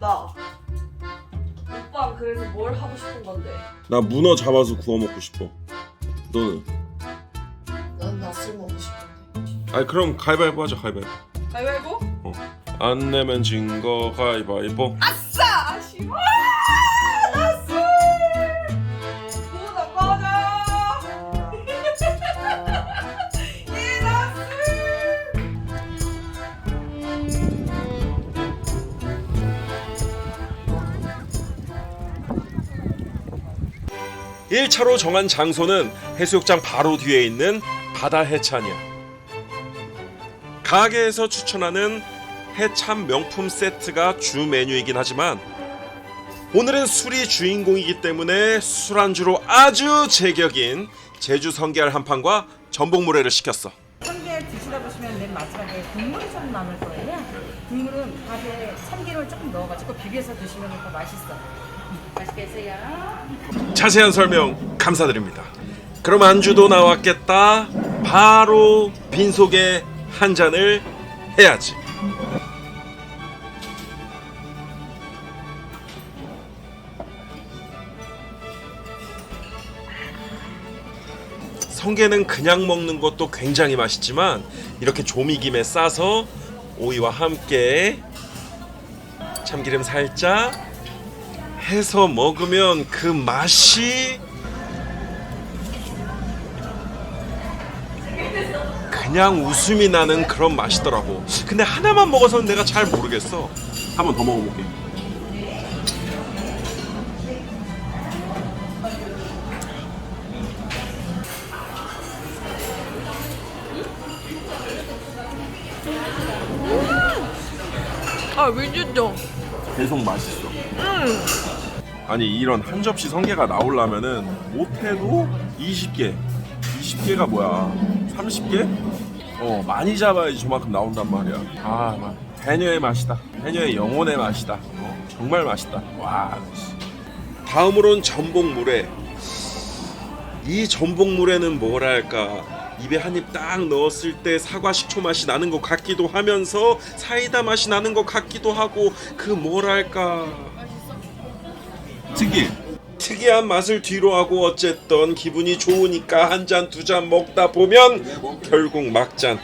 없다. 오빠 그래서 뭘 하고 싶은 건데? 나 문어 잡아서 구워 먹고 싶어. 너는? 난 낯을 먹고 싶은데. 아니 그럼 가위바위보 하자 가위바위보. 가위바위보? 안 내면 진 거 가위바위보. 아싸! 아쉬워! 1차로 정한 장소는 해수욕장 바로 뒤에 있는 바다 해찬이야. 가게에서 추천하는 해참 명품 세트가 주 메뉴이긴 하지만 오늘은 술이 주인공이기 때문에 술안주로 아주 제격인 제주 성게알 한 판과 전복물회를 시켰어. 참깨 드시다 보시면 맨 마지막에 국물이 좀 남을 거예요. 국물은 밥에 참기름을 조금 넣어가지고 비벼서 드시면 더 맛있어요. 맛있게 드세요. 자세한 설명 감사드립니다. 그럼 안주도 나왔겠다. 바로 빈속에 한 잔을 해야지. 성게는 그냥 먹는 것도 굉장히 맛있지만 이렇게 조미김에 싸서 오이와 함께 참기름 살짝 해서 먹으면 그 맛이 그냥 웃음이 나는 그런 맛이더라고. 근데 하나만 먹어서는 내가 잘 모르겠어. 한 번 더 먹어볼게. 아 미쳤죠? 계속 맛있어. 아니 이런 한 접시 성게가 나오려면은 못해도 20개. 20개가 뭐야? 30개? 어 많이 잡아야지 저만큼 나온단 말이야. 아, 막 해녀의 맛이다. 해녀의 영혼의 맛이다. 어, 정말 맛있다. 와. 씨. 다음으론 전복물회. 이 전복물회는 뭐랄까 입에 한 입 딱 넣었을 때 사과 식초 맛이 나는 것 같기도 하면서 사이다 맛이 나는 것 같기도 하고 그 뭐랄까 특이. 특이한 맛을 뒤로 하고 어쨌든 기분이 좋으니까 한 잔 두 잔 먹다 보면 결국 막잔.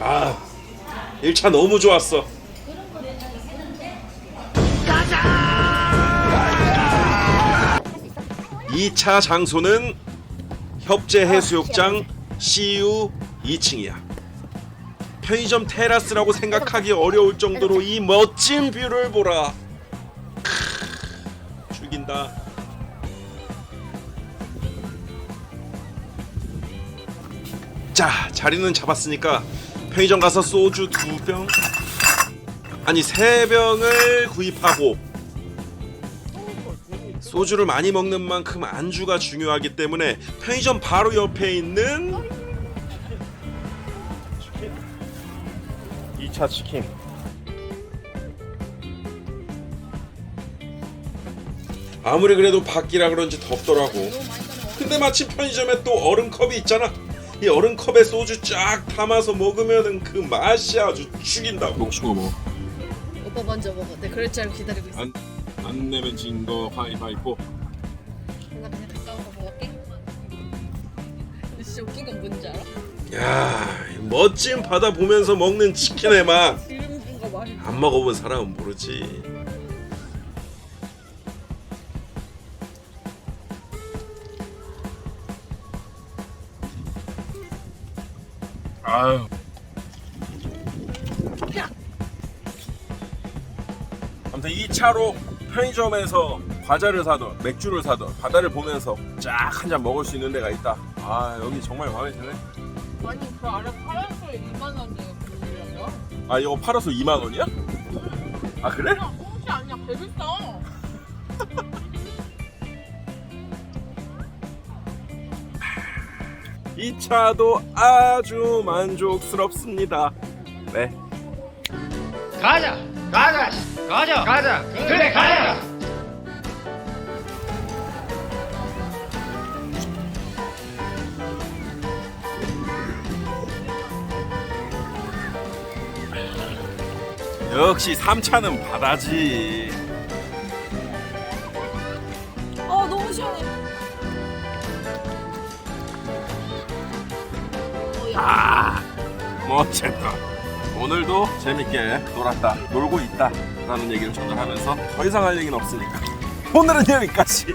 아 1차 너무 좋았어. 이차 장소는 협재 해수욕장 CU 2층이야. 편의점 테라스라고 생각하기 어려울 정도로 이 멋진 뷰를 보라. 크, 죽인다. 자, 자리는 잡았으니까 편의점 가서 소주 두 병, 아니 세 병을 구입하고 소주를 많이 먹는 만큼 안주가 중요하기 때문에 편의점 바로 옆에 있는 2차 치킨 아무리 그래도 밖이라 그런지 덥더라고 근데 마침 편의점에 또 얼음컵이 있잖아 이 얼음컵에 소주 쫙 담아서 먹으면 그 맛이 아주 죽인다고 먹고 거 먹어 오빠 먼저 먹어. 내 그럴 줄 알고 기다리고 있어. 안, 안 내면 진 거 가위바위보 나 그냥 가까운 거 먹을게. 근데 진짜 웃긴 건 뭔지 알아? 야, 이 멋진 바다 보면서 먹는 치킨의 맛. 기름 준거 말이. 안 먹어본 사람은 모르지. 아유. 아무튼 2차로 편의점에서 과자를 사던 맥주를 사던 바다를 보면서 쫙 한 잔 먹을 수 있는 데가 있다. 아 여기 정말 마음에 드네. 아니 그 아래 파란색 2만 원이에요. 그러려면? 아 이거 팔아서 2만 원이야? 아 그래? 그냥 홍시 아니야. 배비싸. 이 차도 아주 만족스럽습니다. 네. 가자 가자 가자 가자 그래 가자 역시 3차는 바다지. 아 너무 시원해. 아 멋졌다. 오늘도 재밌게 놀았다 놀고 있다 라는 얘기를 전달하면서 더 이상 할 얘기는 없으니까. 오늘은 여기까지